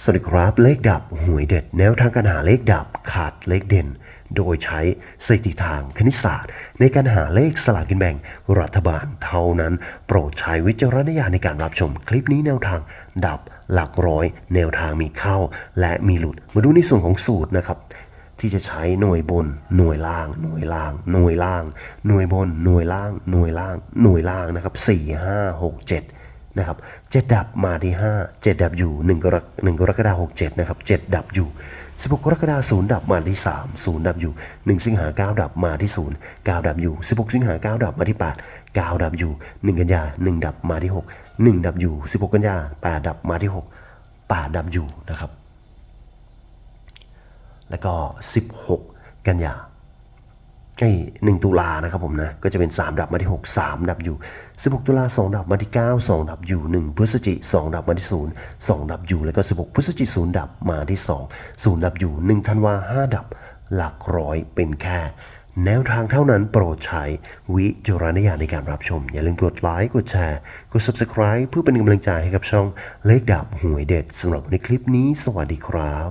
สวัสดีครับเลขดับหวยเด็ด แนวทางการหาเลขดับขาดเลขเด่น โดยใช้สถิติทางคณิตศาสตร์ ในการหาเลขสลากกินแบ่งรัฐบาลเท่านั้น โปรดใช้วิจารณญาณในการรับชมคลิปนี้แนวทางดับหลักร้อย แนวทางมีเข้า และมีหลุดมาดูในส่วนของสูตรนะครับที่จะใช้หน่วยบนหน่วยล่าง หน่วยล่าง หน่วยล่าง หน่วยบนหน่วยล่าง หน่วยล่าง หน่วยล่างนะครับสี่ห้าหกเจ็ด นะครับเจ็ดดับมาที่ห้าเจ็ดดับอยู่หนึ่งกรกหนึ่งกรกฎาหกเจ็ดนะครับเจ็ดดับอยู่สิบหกกรกฎาศูนย์ดับมาที่สามศูนย์ดับอยู่หนึ่งสิงหาเก้าดับมาที่ศูนย์เก้าดับอยู่สิบหกสิงหาเก้าดับมาที่แปดเก้าดับอยู่หนึ่งกันยาหนึ่งดับมาที่หกหนึ่งดับอยู่สิบหกกันยาแปดดับมาที่หกแปดดับอยู่นะครับ แล้วก็16กันยา ไอ้หนึ่งตุลานะครับผมนะ ก็จะเป็น 3 ดับมาที่ 6 3 ดับอยู่ 16 ตุลา2 ดับมาที่ 9 2 ดับอยู่ 1 พฤศจิ 2 ดับมาที่ 0 2 ดับอยู่ แล้วก็ 16 พฤศจิ0ดับมาที่ 2 0 ดับอยู่ 1 ธันวา5ดับหลักร้อยเป็นแค่ แนวทางเท่านั้นโปรดใช้วิจารณญาณในการรับชม อย่าลืมกดไลค์กดแชร์ กด Subscribe เพื่อเป็นกำลังใจให้กับช่องเลขดับหวยเด็ดสำหรับในคลิปนี้ สวัสดีครับ